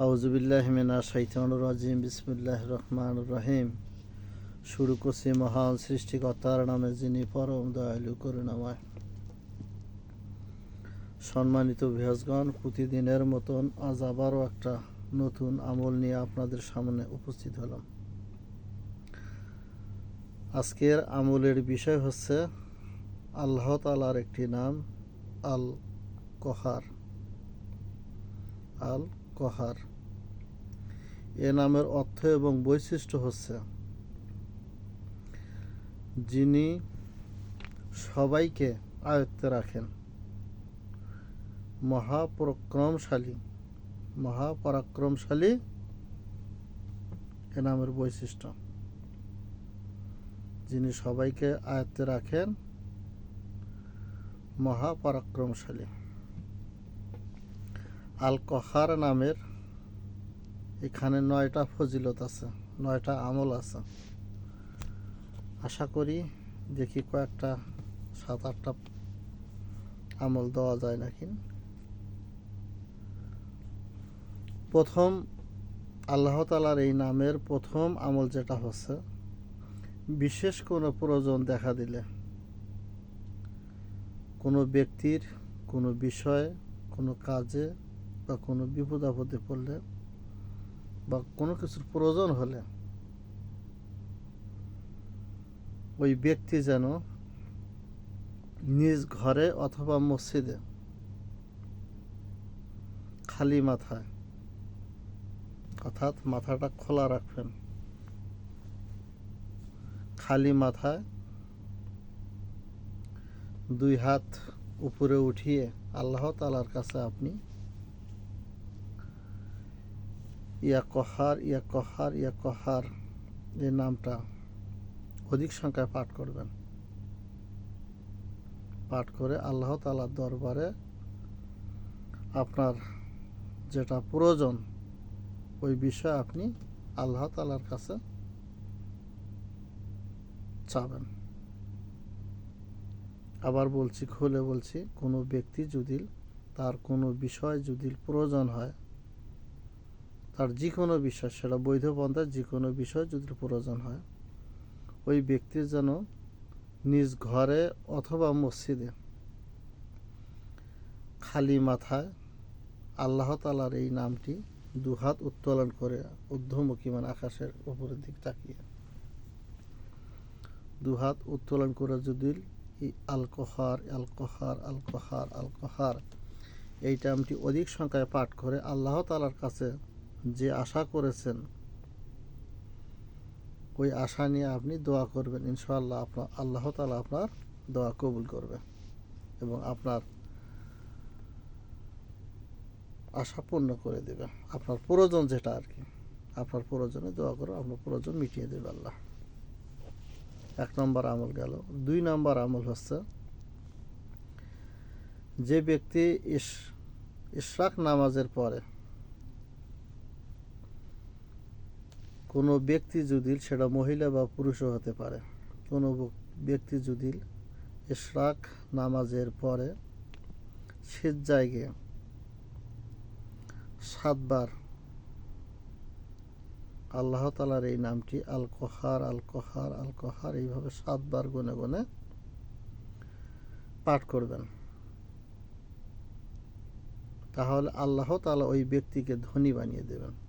আউজুবিল্লাহ মিনা শৈতানুর রাজিম বিসমুল্লাহ রহমান রহিম। শুরু করছি মহান সৃষ্টিকর্তার নামে, যিনি পরম দয়ালু, করুণাময়। সম্মানিত ভিহাজগণ প্রতিদিনের মতন আজ আবারও একটা নতুন আমল নিয়ে আপনাদের সামনে উপস্থিত হলাম। আজকের আমলের বিষয় হচ্ছে আল্লাহ তালার একটি নাম আল কহার আল কহার এ নামের অর্থ এবং বৈশিষ্ট্য হচ্ছে, যিনি সবাইকে আয়ত্তে রাখেন। মহাপরাক্রমশালী মহাপরাক্রমশালী এ নামের বৈশিষ্ট্য। যিনি সবাইকে আয়ত্তে রাখেন, মহাপরাক্রমশালী। আল কহার নামের এখানে নয়টা ফজিলত আছে, নয়টা আমল আছে। আশা করি দেখি কয়েকটা সাত আটটা আমল দেওয়া যায় নাকি। প্রথম, আল্লাহ তালার এই নামের প্রথম আমল যেটা হচ্ছে, বিশেষ কোনো প্রয়োজন দেখা দিলে। কোনো ব্যক্তির কোনো বিষয়ে, কোনো কাজে বা কোনো বিপদ আপদে পড়লে বা কোনো কিছুর প্রয়োজন হলে ওই ব্যক্তি যেন নিজ ঘরে অথবা মসজিদে খালি মাথায়, অর্থাৎ মাথাটা খোলা রাখবেন। খালি মাথায় দুই হাত উপরে উঠিয়ে আল্লাহ তালার কাছে আপনি ইয়া কহার ইয়া কহার ইয়া কহার এই নামটা অধিক সংখ্যায় পাঠ করবেন। পাঠ করে আল্লাহ তালার দরবারে আপনার যেটা প্রয়োজন, ওই বিষয়ে আপনি আল্লাহ তালার কাছে চাবেন। আবার বলছি, খুলে বলছি, কোনো ব্যক্তি যদি তার কোনো বিষয় যদি প্রয়োজন হয় তার যে কোনো বিষয়, সেটা বৈধ পন্থার যে কোনো বিষয় যদি প্রয়োজন হয়, ওই ব্যক্তির যেন নিজ ঘরে অথবা মসজিদে খালি মাথায় আল্লাহ তালার এই নামটি দুহাত উত্তোলন করে ঊর্ধ্বমুখী মানে আকাশের উপরের দিক তাকিয়ে। দুহাত উত্তোলন করে যদি আলকোহার আলকোহার আলকোহার আলকোহার, এই টাইমটি অধিক সংখ্যায় পাঠ করে আল্লাহ তালার কাছে যে আশা করেছেন, ওই আশা নিয়ে আপনি দোয়া করবেন। ইনশাআল্লাহ আপনার আল্লাহ তালা আপনার দোয়া কবুল করবে এবং আপনার আশা পূর্ণ করে দেবে। আপনার প্রয়োজন যেটা আর কি। আপনার প্রয়োজনে দোয়া করে, আপনার প্রয়োজন মিটিয়ে দেবে আল্লাহ। এক নম্বর আমল গেল। দুই নম্বর আমল হচ্ছে, যে ব্যক্তি ইস ইশরাক নামাজের পরে কোনো ব্যক্তি যদি সেটা মহিলা বা পুরুষও হতে পারে। কোনো ব্যক্তি যদি ইশরাক নামাজের পরে শীত জায়গায় সাতবার আল্লাহ তালার এই নামটি আল কহার আল কহার আল কহার এইভাবে সাতবার গুনে গুনে পাঠ করবেন। তাহলে আল্লাহ তালা ওই ব্যক্তিকে ধনী বানিয়ে দেবেন।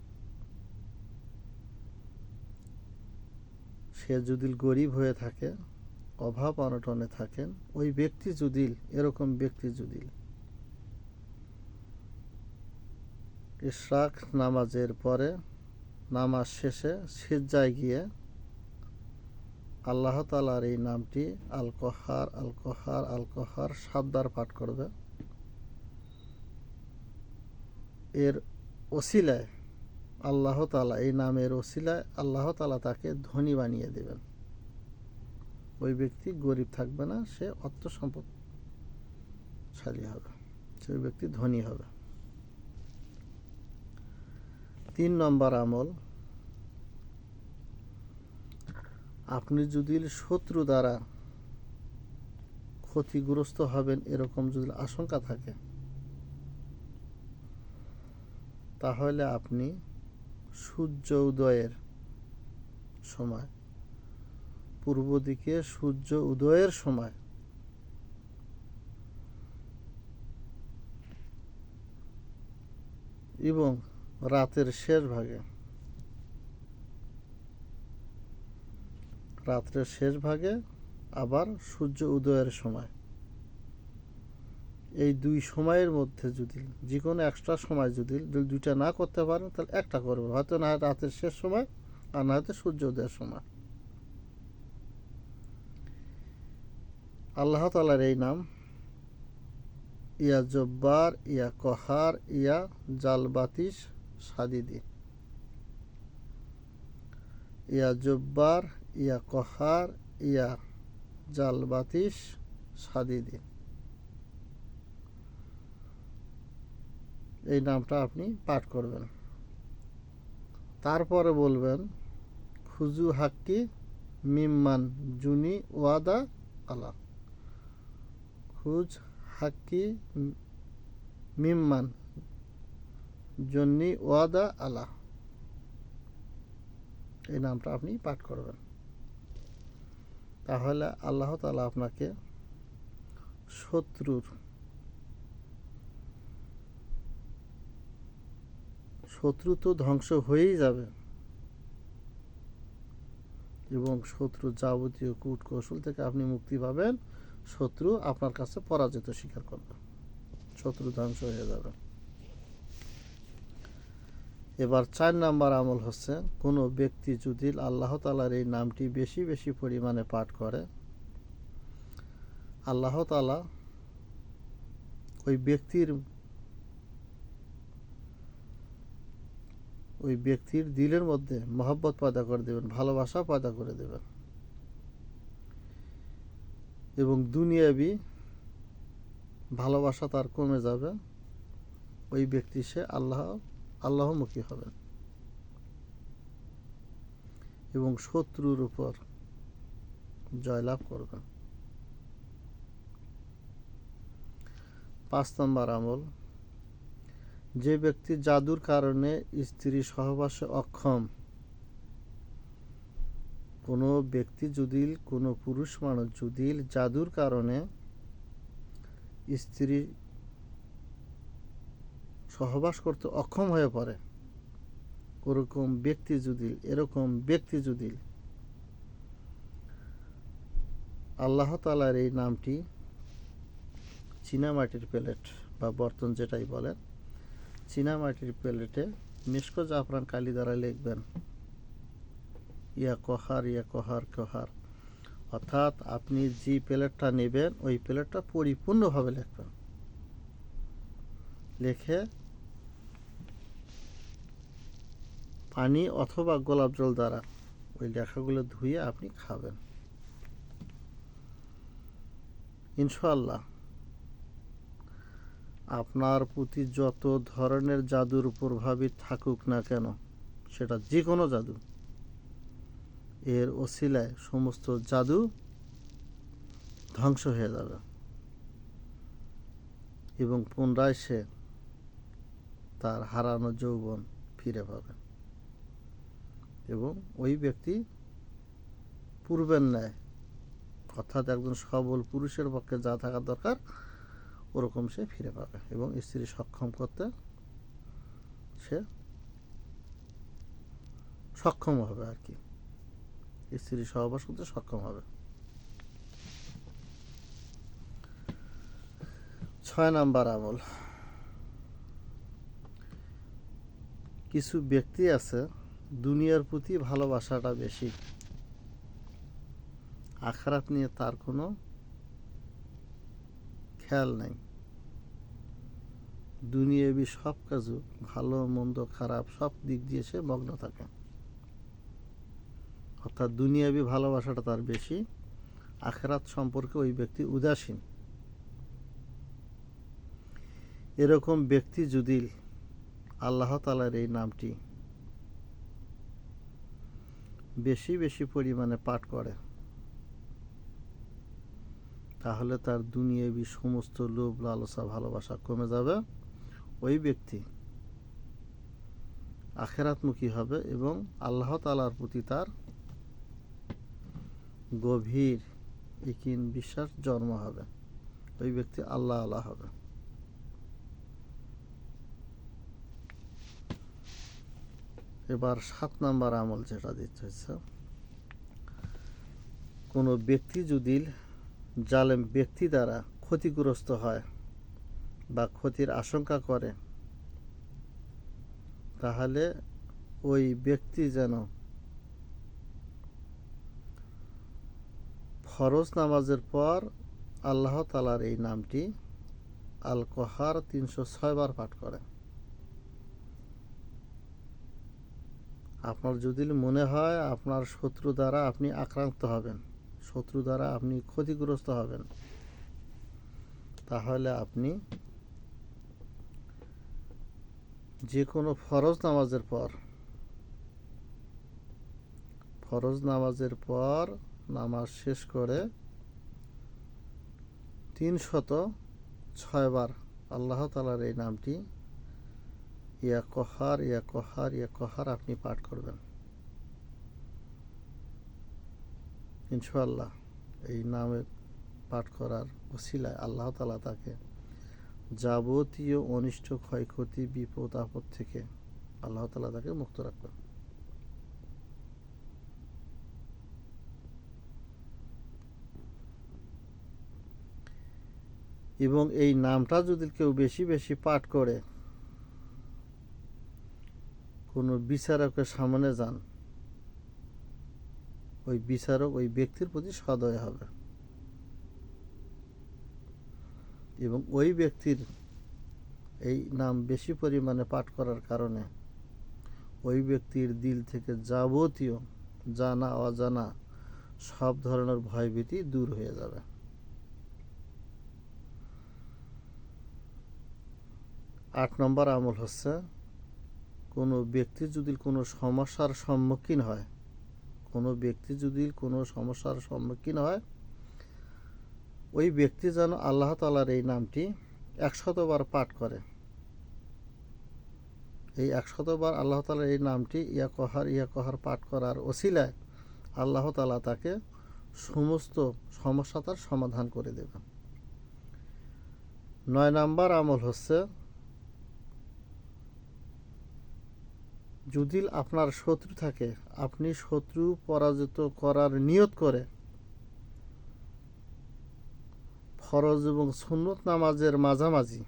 সে যদি গরিব হয়ে থাকে, অভাব অনটনে থাকেন, ওই ব্যক্তি যদি এরকম ব্যক্তি যদি ইশরাক নামাজের পরে, নামাজ শেষে সিজ্জায় গিয়ে আল্লাহ তালার এই নামটি আল কহার আল কহার আল কহার সাতবার পাঠ করবে। এর ওসিলায় আল্লাহ তালা এই নামের ওসিলায় আল্লাহ তালা তাকে ধনী বানিয়ে দেবেন। ওই ব্যক্তি গরিব থাকবে না, সে অর্থ সম্পদশালী হবে সেই ব্যক্তি ধনী হবে। তিন নম্বর আমল, আপনি যদি শত্রু দ্বারা ক্ষতিগ্রস্ত হবেন, এরকম যদি আশঙ্কা থাকে, তাহলে আপনি সূর্য উদয়ের সময়। পূর্ব দিকে সূর্য উদয়ের সময়। এবং রাতের শেষ ভাগে। রাত্রের শেষ ভাগে আবার সূর্য উদয়ের সময়। এই দুই সময়ের মধ্যে যদি যে কোনো একটা সময় যদি দুইটা না করতে পারেন তাহলে একটা করবেন হয়তো না রাতের শেষ সময়, আর না হয়তো সূর্যোদয়ের সময়। আল্লাহ তালার এই নাম, ইয়া জব্বার, ইয়া কহার, ইয়া জালবাতিস, সাদিদি। ইয়া জব্বার, ইয়া কহার, ইয়া জালবাতিস, সাদিদি। এই নামটা আপনি পাঠ করবেন। তারপরে বলবেন, খুজু হাক্কি মিম্মান জুনি ওয়াদা আলা। খুজ হাক্কি মিম্মান জন্নি ওয়াদা আলা। এই নামটা আপনি পাঠ করবেন। তাহলে আল্লাহ তালা আপনাকে শত্রুর শত্রু তো ধ্বংস হয়েই যাবে। এবং শত্রু যাবতীয় কূট কৌশল থেকে আপনি মুক্তি পাবেন। শত্রু আপনার কাছে পরাজিত স্বীকার করবে। শত্রু ধ্বংস হয়ে যাবে। এবার চার নাম্বার আমল হচ্ছে, কোনো ব্যক্তি যদি আল্লাহ তালার এই নামটি বেশি বেশি পরিমাণে পাঠ করে, আল্লাহ তালা ওই ব্যক্তির ওই ব্যক্তির দিলের মধ্যে মহব্বত পয়দা করে দেবেন, ভালোবাসা পয়দা করে দেবেন। এবং দুনিয়াবি ভালোবাসা তার কমে যাবে, ওই ব্যক্তি সে আল্লাহ, আল্লাহমুখী হবেন এবং শত্রুর উপর জয়লাভ করবেন। পাঁচ নম্বর আমল যে ব্যক্তি জাদুর কারণে স্ত্রী সহবাসে অক্ষম, কোনো ব্যক্তি যদি, কোনো পুরুষ মানুষ যদি জাদুর কারণে স্ত্রী সহবাস করতে অক্ষম হয়ে পড়ে, ওরকম ব্যক্তি যদি, এরকম ব্যক্তি যদি, আল্লাহ তালার এই নামটি চীনামাটির প্লেট বা বর্তন যেটাই বলেন চীনামাটির প্লেটে মিষ্ক জাফরান কালি দ্বারা লিখবেন, ইয়া কহার ইয়া কহার কহার। অর্থাৎ আপনি যে প্লেটটা নেবেন, ওই প্লেটটা পরিপূর্ণভাবে লিখবেন। লিখে পানি অথবা গোলাপ জল দ্বারা ওই লেখাগুলো ধুয়ে আপনি খাবেন। ইনশাল্লাহ আপনার প্রতি যত ধরনের জাদুর প্রভাবই থাকুক না কেন, সেটা যে কোনো জাদু, এর ওসিলায় সমস্ত জাদু ধ্বংস হয়ে যাবে। এবং পুনরায় সে তার হারানো যৌবন ফিরে পাবে। এবং ওই ব্যক্তি পূর্বের ন্যায়, অর্থাৎ একজন সবল পুরুষের পক্ষে যা থাকা দরকার ওরকম সে ফিরে পাবে এবং স্ত্রী সক্ষম করতে সে সক্ষম হবে আর কি। স্ত্রী সহবাস করতে সক্ষম হবে। ছয় নাম্বার আমল। কিছু ব্যক্তি আছে, দুনিয়ার প্রতি ভালোবাসাটা বেশি। আখারাত নিয়ে তার কোনো খেয়াল নাই। দুনিয়াবি সব কাজু ভালো, মন্দ, খারাপ, সব দিক দিয়ে সে মগ্ন থাকে। অর্থাৎ দুনিয়াবি ভালোবাসাটা তার বেশি, আখেরাত সম্পর্কে ওই ব্যক্তি উদাসীন। এরকম ব্যক্তি যদি আল্লাহ তালার এই নামটি বেশি বেশি পরিমাণে পাঠ করে, তাহলে তার দুনিয়াবি সমস্ত লোভ, লালসা, ভালোবাসা কমে যাবে। ওই ব্যক্তি আখেরাতমুখী হবে এবং আল্লাহ তালার প্রতি তার গভীর ইকিন বিশ্বাস জন্ম হবে। ওই ব্যক্তি আল্লাহ আল্লাহ হবে। এবার সাত নাম্বার আমল যেটা দিতে হচ্ছে কোনো ব্যক্তি যদি জালেম ব্যক্তি দ্বারা ক্ষতিগ্রস্ত হয় বা ক্ষতির আশঙ্কা করে, তাহলে ওই ব্যক্তি যেন ফরজ নামাজের পর আল্লাহ তালার এই নামটি আল কহার তিনশো ছয়বার পাঠ করে। আপনার যদি মনে হয় আপনার শত্রু দ্বারা আপনি আক্রান্ত হবেন, শত্রু দ্বারা আপনি ক্ষতিগ্রস্ত হবেন, তাহলে আপনি যে কোনো ফরজ নামাজের পর, ফরজ নামাজের পর নামাজ শেষ করে তিন শত ছয়বার আল্লাহ তালার এই নামটি, ইয়া কহার ইয়া কহার ইয়া কহার আপনি পাঠ করবেন। ইনশাআল্লাহ এই নামের পাঠ করার ওসিলায় আল্লাহ তালা তাকে যাবতীয় অনিষ্ট, ক্ষয়ক্ষতি, বিপদ, আপদ থেকে আল্লাহ তালা তাকে মুক্ত রাখবেন। এবং এই নামটা যদি কেউ বেশি বেশি পাঠ করে, কোনো বিচারকের সামনে যান, ওই বিচারক ওই ব্যক্তির প্রতি সদয় হবে। এবং ওই ব্যক্তির এই নাম বেশি পরিমাণে পাঠ করার কারণে ওই ব্যক্তির দিল থেকে যাবতীয় জানা, অজানা সব ধরনের ভয়ভীতি দূর হয়ে যাবে। আট নম্বর আমল হচ্ছে, কোনো ব্যক্তি যদি কোনো সমস্যার সম্মুখীন হয়, কোনো ব্যক্তি যদি কোনো সমস্যার সম্মুখীন হয় ওই ব্যক্তি যেন আল্লাহ তালার এই নামটি একশতবার পাঠ করে। এই একশতবার আল্লাহ তালার এই নামটি ইয়া কহার ইয়া কহার পাঠ করার ওসিলায় আল্লাহ তালা তাকে সমস্ত সমস্যা তার সমাধান করে দেবেন। নয় নাম্বার আমল হচ্ছে, যদি আপনার শত্রু থাকে, আপনি শত্রু পরাজিত করার নিয়ত করে ফরজ এবং সুন্নত নামাজের মাঝামাঝি।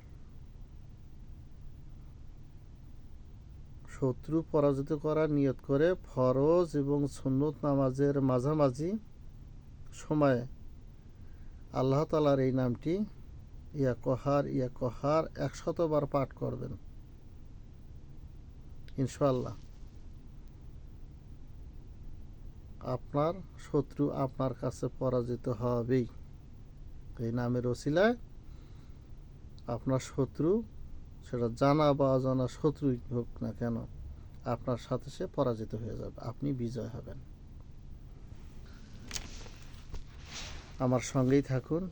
শত্রু পরাজিত করার নিয়ত করে ফরজ এবং সুন্নত নামাজের মাঝামাঝি সময়ে আল্লাহ তালার এই নামটি ইয়া কহার ইয়া কহার একশতবার পাঠ করবেন। ইনশাল্লাহ আপনার শত্রু আপনার কাছে পরাজিত হবেই। এই নামের ওসিলায় আপনার শত্রু, সেটা জানা বা অজানা শত্রুই হোক না কেন, আপনার সাথে সে পরাজিত হয়ে যাবে, আপনি বিজয় হবেন। আমার সঙ্গেই থাকুন,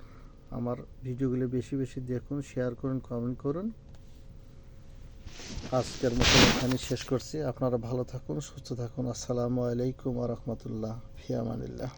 আমার ভিডিওগুলো বেশি বেশি দেখুন শেয়ার করুন কমেন্ট করুন। আজকের মতো এখানে শেষ করছি। আপনারা ভালো থাকুন, সুস্থ থাকুন। আসসালামু আলাইকুম রহমতুল্লাহ। ফিয়ামানিল্লাহ